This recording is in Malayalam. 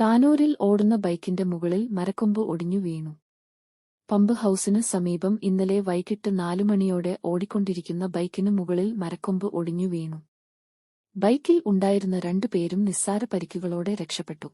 താനൂരിൽ ഓടുന്ന ബൈക്കിന്റെ മുകളിൽ മരക്കൊമ്പ് ഒടിഞ്ഞു വീണു. പമ്പ് ഹൌസിന് സമീപം ഇന്നലെ വൈകിട്ട് നാലുമണിയോടെ ഓടിക്കൊണ്ടിരിക്കുന്ന ബൈക്കിനു മുകളിൽ മരക്കൊമ്പ് ഒടിഞ്ഞു വീണു. ബൈക്കിൽ ഉണ്ടായിരുന്ന രണ്ടുപേരും നിസ്സാര പരിക്കുകളോടെ രക്ഷപ്പെട്ടു.